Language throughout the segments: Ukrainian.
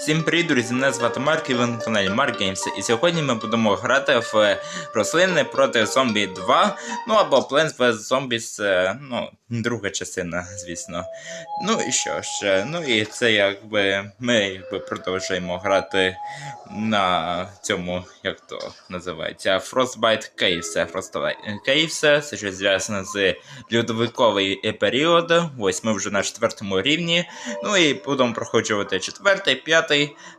Всім привіт, друзі! Мене звати Марк і ви на каналі Mark Games. І сьогодні ми будемо грати в е, рослини проти зомбі 2. Ну або Plants vs Zombies, е, ну, друга частина, звісно. Ну і що ж, е, ну і це якби ми якби продовжуємо грати на цьому, як то називається, Frostbite Caves. Frostbite Caves, це щось зв'язане з льодовиковий період. Ось ми вже на четвертому рівні. Ну і будемо проходжувати четвертий, п'ятий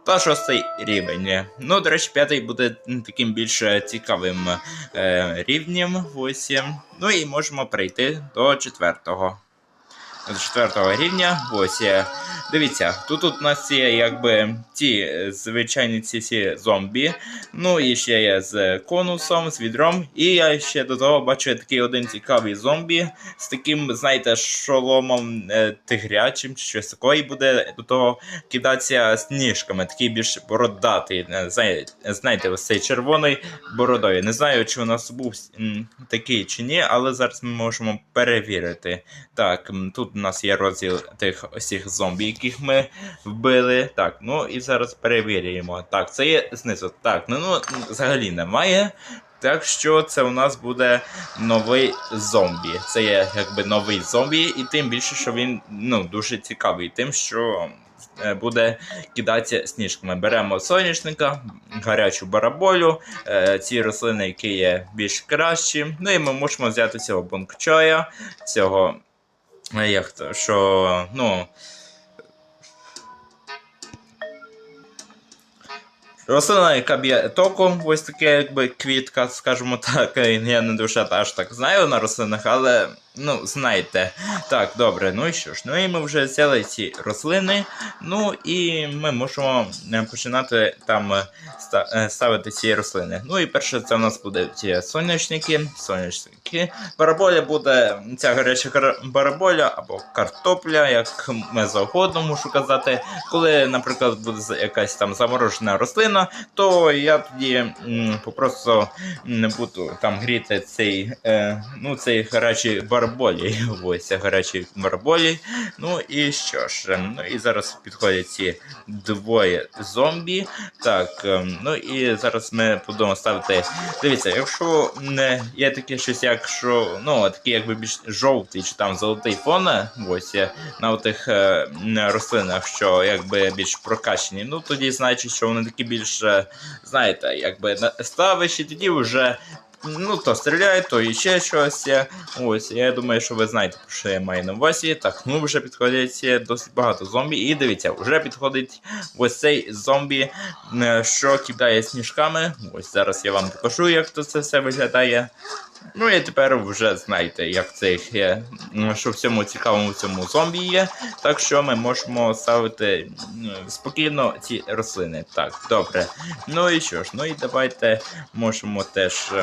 та шостий рівень. Ну, до речі, п'ятий буде таким більш е, цікавим е, рівнем. Ось. Ну і можемо прийти до четвертого. До четвертого рівня. Ось. е, Дивіться, тут у нас є якби ті е, звичайні ці всі зомбі. Ну і ще є з конусом, з відром. І я ще до того бачу такий один цікавий зомбі з таким, знаєте, шоломом е, тигрячим чи щось такого, і буде до того кидатися сніжками, такий більш бородатий. Знаєте, ось цей червоний бородою. Не знаю, чи у нас був такий чи ні, але зараз ми можемо перевірити. Так, м, тут у нас є розділ тих усіх зомбі, яких ми вбили. Так, ну і зараз перевірюємо. Так, це є знизу. Так, ну, ну взагалі немає. Так що це у нас буде новий зомбі. Це є якби новий зомбі, і тим більше, що він ну, дуже цікавий, тим, що е, буде кидатися сніжками. Беремо соняшника, гарячу бараболю, е, ці рослини, які є більш кращі. Ну і ми можемо взяти цього бонкчоя, цього. Як то, що, ну. Рослина, яка б'є током, ось таке, якби квітка, скажімо так. Я не дуже аж так знаю на рослинах, але ну, знаєте. Так, добре, ну і що ж, ну і ми вже взяли ці рослини. Ну і ми можемо е, починати там е, е, ставити ці рослини. Ну і перше, це у нас буде ці соняшники. Соняшники. Бараболя буде ця гаряча бараболя або картопля, як ми завгодно можу казати. Коли, наприклад, буде якась там заморожена рослина, то я тоді м, попросту не буду там гріти цей, е, ну, цей гарячий бараболі. Ось гарячий бараболі. Ну і що ж, ну і зараз підходять ці двоє зомбі. Так, ем, ну і зараз ми будемо ставити. Дивіться, якщо є таке щось, як що, ну, такий якби більш жовтий чи там золотий фон, ось на тих е, рослинах, що якби більш прокачені, ну тоді значить, що вони такі більш, е, знаєте, якби на- ставиш і тоді вже. Ну, то стріляє, то і ще щось. Ось, я думаю, що ви знаєте, що я маю на увазі. Так, ну вже підходять е, досить багато зомбі. І дивіться, вже підходить ось цей зомбі, е, що кидає сніжками. Ось зараз я вам покажу, як то це все виглядає. Ну і тепер вже знаєте, як це є, що в цьому цікавому в цьому зомбі є. Так що ми можемо ставити спокійно ці рослини. Так, добре. Ну і що ж, ну і давайте можемо теж.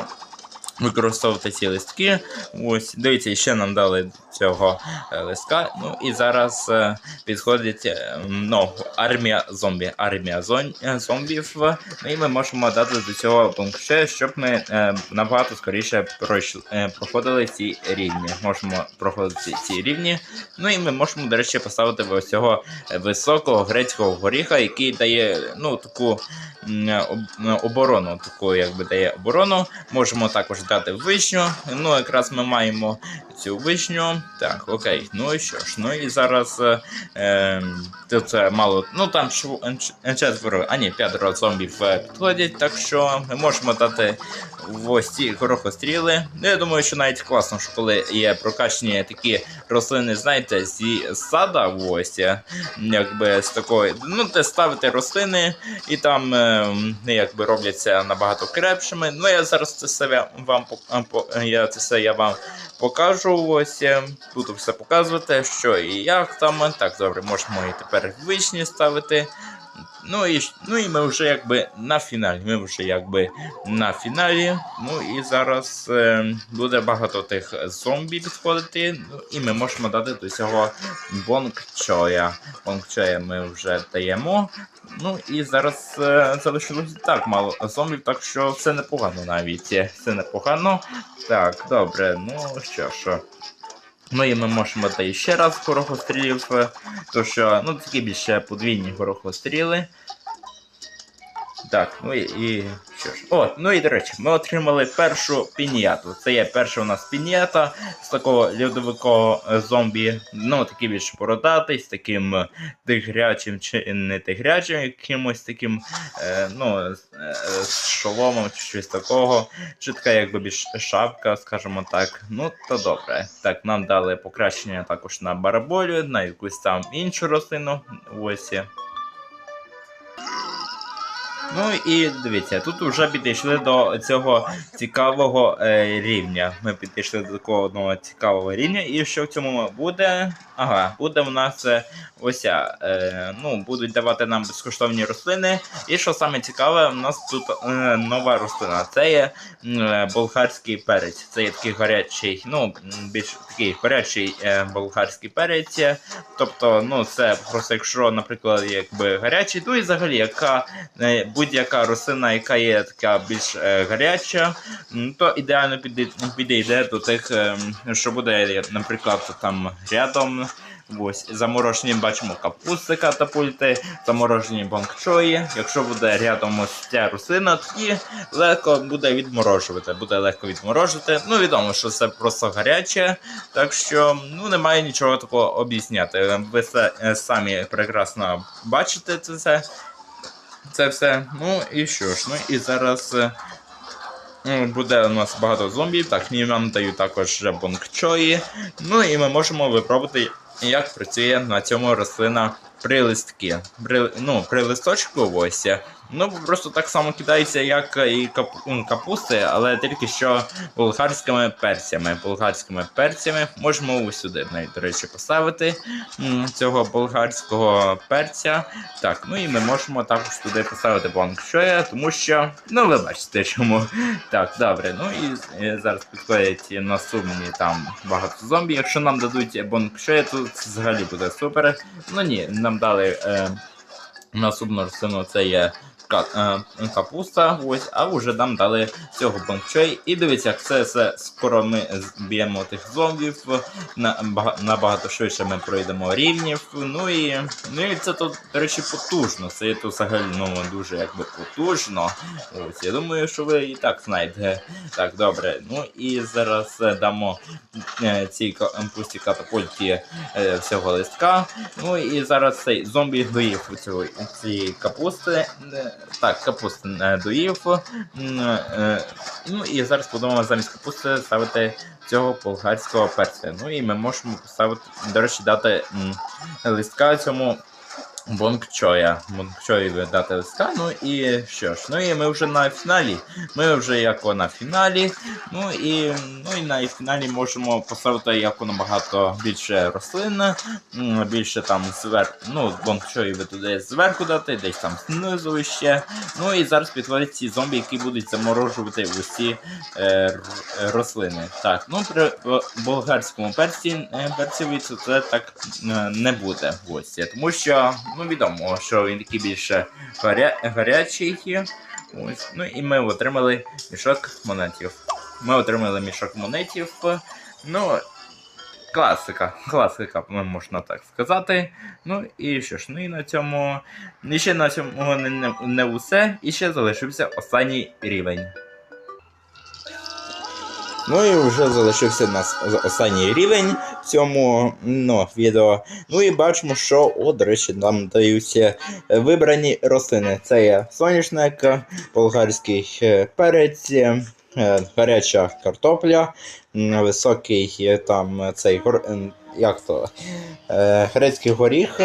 Використовувати ці листки. Ось, дивіться, ще нам дали цього е, листка. Ну і зараз е, підходить е, ну, армія зомбі. Армія зомбів. Ну і ми можемо дати до цього пункту, щоб ми набагато скоріше пройшли, проходили ці рівні. Можемо проходити ці, рівні. Ну і ми можемо, до речі, поставити ось цього високого грецького горіха, який дає ну, таку оборону, таку якби дає оборону. Можемо також дати вишню. Ну, якраз ми маємо цю вишню. Так, окей. Ну і що ж, ну і зараз е, е, це мало. Ну там четверо, а ні, п'ятеро зомбів е, підходять, так що ми можемо дати ось ці горохостріли. Ну, я думаю, що навіть класно, що коли є прокачені такі рослини, знаєте, зі сада, ось, е, якби з такої, ну, де ставити рослини, і там е, м, якби робляться набагато крепшими. Ну, я зараз це все вам я це все я вам покажу. Ось е, буду все показувати, що і як там. Так, добре, можемо і тепер вишні ставити. Ну і, ну і ми вже якби на фіналі. Ми вже якби на фіналі. Ну і зараз е, буде багато тих зомбі підходити. Ну і ми можемо дати до цього бонкчоя. Бонкчоя ми вже даємо. Ну і зараз е, залишилось так мало зомбів, так що все непогано навіть. Все непогано. Так, добре, ну що ж. Ну і ми можемо дати ще раз горохострілів, тому то що, ну такі більше подвійні горохостріли. Так, ну і, і що ж. О, ну і до речі, ми отримали першу піньяту. Це є перша у нас піньята з такого льодовикого е, зомбі. Ну, такий більш бородатий, з таким е, тигрячим чи не тигрячим, якимось таким, е, ну, е, з шоломом чи щось такого. Чи така якби більш шапка, скажімо так. Ну, то добре. Так, нам дали покращення також на бараболю, на якусь там іншу рослину. Ось. Ну і дивіться, тут вже підійшли до цього цікавого е, рівня. Ми підійшли до такого одного цікавого рівня. І що в цьому буде? Ага, буде в нас е, ось е, ну, будуть давати нам безкоштовні рослини. І що саме цікаве, у нас тут е, нова рослина. Це є е, болгарський перець. Це є такий гарячий, ну, більш такий гарячий е, болгарський перець. Тобто, ну, це просто якщо, наприклад, якби гарячий, то і взагалі яка е, будь-яка рослина, яка є така більш е, гаряча, то ідеально підійде до тих, е, що буде, наприклад, там рядом. Ось заморожені бачимо капусти катапульти, заморожені бонкчої. Якщо буде рядом ось ця рослина, тоді легко буде відморожувати. Буде легко відморожити. Ну відомо, що це просто гаряче, так що ну немає нічого такого об'ясняти. Ви е, самі прекрасно бачите це все. Це все. Ну і що ж, ну і зараз. е, ну, Буде у нас багато зомбів, так, мені нам дають також бонкчої. Ну і ми можемо випробувати, як працює на цьому рослина прилистки. При, ну, при листочку ось. Ну, просто так само кидається, як і капусти, але тільки що болгарськими перцями. Болгарськими перцями можемо ось сюди, навіть, до речі, поставити цього болгарського перця. Так, ну і ми можемо також туди поставити бонкчоя, тому що, ну ви бачите чому. Так, добре. Ну і зараз підходять наступні там багато зомбі. Якщо нам дадуть бонкчоя, то це взагалі буде супер. Ну ні, нам дали е, рослину, це є капуста, ось, а вже нам дали цього бонкчой. І дивіться, як це все скоро ми зб'ємо тих зомбів. Набагато швидше ми пройдемо рівнів. Ну і, ну і це тут, до речі, потужно. Це тут взагалі ну, дуже якби потужно. Ось, я думаю, що ви і так знаєте. Так, добре. Ну і зараз е, дамо е, цій пустій катапульті е, всього листка. Ну і зараз цей зомбі доїв цієї капусти. Так, капусти е, доїв. Е, Ну і зараз будемо замість капусти ставити цього болгарського перця. Ну і ми можемо поставити, до речі, дати листка цьому. Бонкчоя. Бонкчої дати листка. Ну і що ж, ну і ми вже на фіналі. Ми вже як на фіналі. Ну і ну і на фіналі можемо поставити як набагато більше рослин, більше там зверху. Ну, бонкчої ви туди зверху дати, десь там знизу ще. Ну і зараз підходять ці зомбі, які будуть заморожувати усі е, рослини. Так, ну при болгарському перці е, перцеві це, це так е, не буде в гості. Тому що ну відомо, що він такий більше гаря... гарячий. Ось. Ну і ми отримали мішок монетів. Ми отримали мішок монетів. Ну, класика, класика, можна так сказати. Ну і що ж, ну і на цьому. І ще на цьому не, не, не усе. І ще залишився останній рівень. Ну і вже залишився у нас останній рівень цьому ну, відео. Ну і бачимо, що, о, до речі, нам даються вибрані рослини. Це є соняшник, болгарський е, перець, е, гаряча картопля, високий е, там е, цей гор... як то, е, грецький горіх.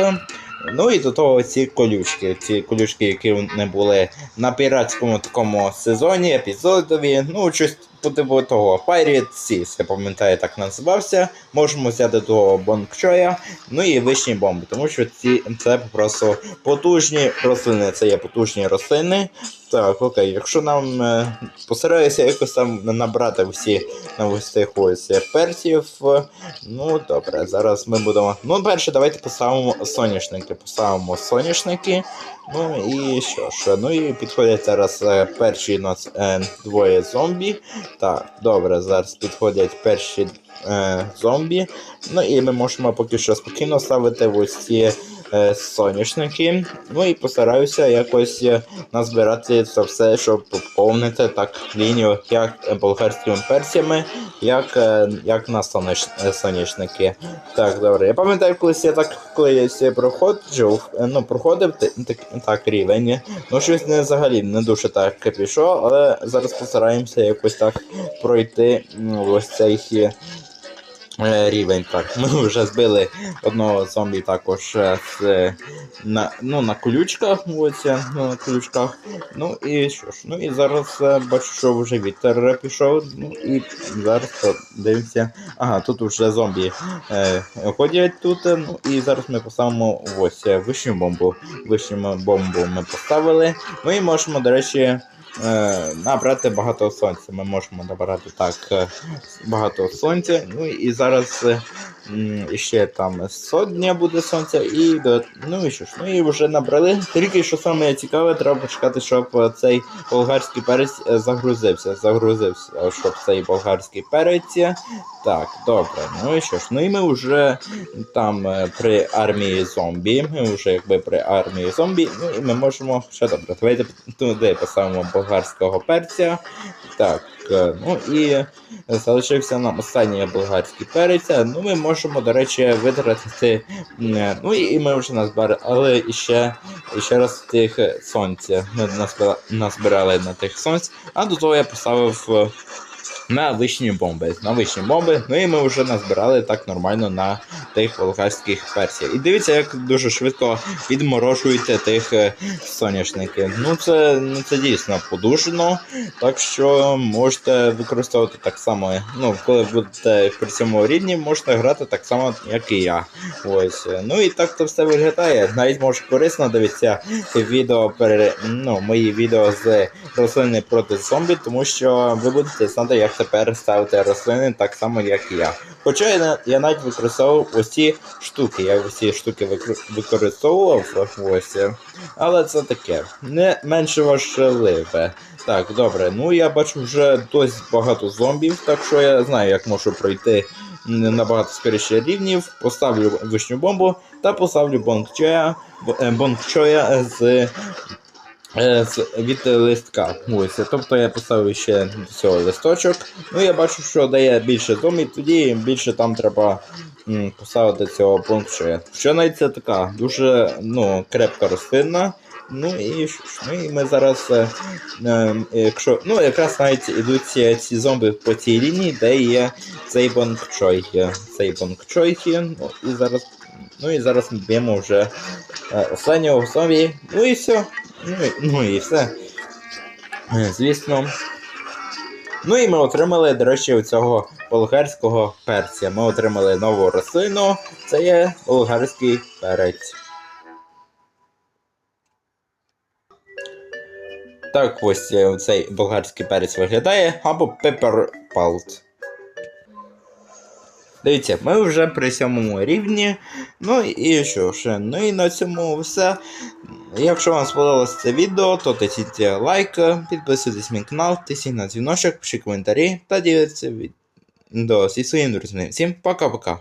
Ну і до того ці колючки. Ці колючки, які не були на піратському такому сезоні, епізодові, ну щось по типу того. Pirate Seas, я пам'ятаю, так називався. Можемо взяти того бонкчоя, ну і вишні бомби, тому що ці це просто потужні рослини. Це є потужні рослини. Так, окей, якщо нам е, постараюся якось там набрати всі на ось е, перців. е, Ну, добре, зараз ми будемо. Ну, перше, давайте поставимо соняшники. Поставимо соняшники. Ну і що ж, ну і підходять зараз е, перші нас е, двоє зомбі. Так, добре, зараз підходять перші е, зомбі. Ну і ми можемо поки що спокійно ставити ось ці соняшники. Ну і постараюся якось е, назбирати це все, щоб поповнити так лінію як е, болгарськими персями, як, е, як на соняш, е, соняшники. Так, добре. Я пам'ятаю, колись я так колись я проходжу, е, ну, проходив так, так рівень. Ну, щось не взагалі не дуже так пішло, але зараз постараємося якось так пройти ну, ось цей е, е, рівень. Так, ми вже збили одного зомбі також е, з, е, на, ну, на колючках. Ось, е, ну, на колючках. Ну і що ж, ну і зараз е, бачу, що вже вітер пішов. Ну і зараз подивимося. Ага, тут вже зомбі е, ходять тут. е, Ну і зараз ми поставимо ось е, вищу бомбу. Вищу бомбу ми поставили. Ну і можемо, до речі. Е, Набрати багато сонця. Ми можемо набрати так е, багато сонця. Ну і зараз е, м, іще там сотня буде сонця, і ну і що ж, ну і вже набрали. Тільки що саме цікаве, треба почекати, щоб е, цей болгарський перець е, загрузився. Загрузився, щоб цей болгарський перець. е, Так, добре. Ну і що ж, ну і ми вже там е, при армії зомбі. Ми вже якби при армії зомбі. Ну і ми можемо. Ще добре, давайте туди поставимо болгарського перця. Так, е, ну і залишився нам останній болгарський перець. Ну ми можемо, до речі, витратити. е, Ну і ми вже назбирали іще, іще раз тих сонця. Ми назбирали на тих сонць, а до того я поставив. е, На вишні бомби. На вишні бомби. Ну і ми вже назбирали так нормально на тих болгарських персів. І дивіться, як дуже швидко відморожуєте тих е, соняшників. Ну це, ну це дійсно подушено. Так що можете використовувати так само. Ну, коли будете при цьому рівні, можете грати так само, як і я. Ось. Ну і так то все виглядає. Навіть може корисно дивитися відео пере... ну, мої відео з рослини проти зомбі, тому що ви будете знати, як тепер ставити рослини так само, як і я. Хоча я, я навіть використовував ось ці штуки. Я ось ці штуки використовував ось. Але це таке. Не менше важливе. Так, добре. Ну я бачу вже досить багато зомбів, так що я знаю, як можу пройти набагато скоріше рівнів. Поставлю вишню бомбу та поставлю бонгчоя, бо- е, бонгчоя е, з від листка. Ось, тобто я поставив ще до цього листочок. Ну я бачу, що дає більше зомбів, тоді більше там треба поставити цього. Що навіть це така дуже ну, крепка рослина. Ну і ну і ми зараз, е, е, якщо, ну якраз навіть ідуть ці, ці зомби по цій лінії, де є цей бонгчой. є, Цей бонгчой є, ну і зараз, ну і зараз ми б'ємо вже е, останнього зомбі, ну і все. Ну і, ну і все. Е, Звісно. Ну і ми отримали, до речі, цього болгарського перця. Ми отримали нову рослину, це є болгарський перець. Так ось е, цей болгарський перець виглядає, або pepper palt. Дивіться, ми вже при сьомому рівні. Ну і що ж, ну і на цьому все. Якщо вам сподобалося це відео, то тисніть лайк, підписуйтесь на мій канал, тисніть на дзвіночок, пишіть коментарі та діліться відео зі своїм друзями. Всім пока-пока.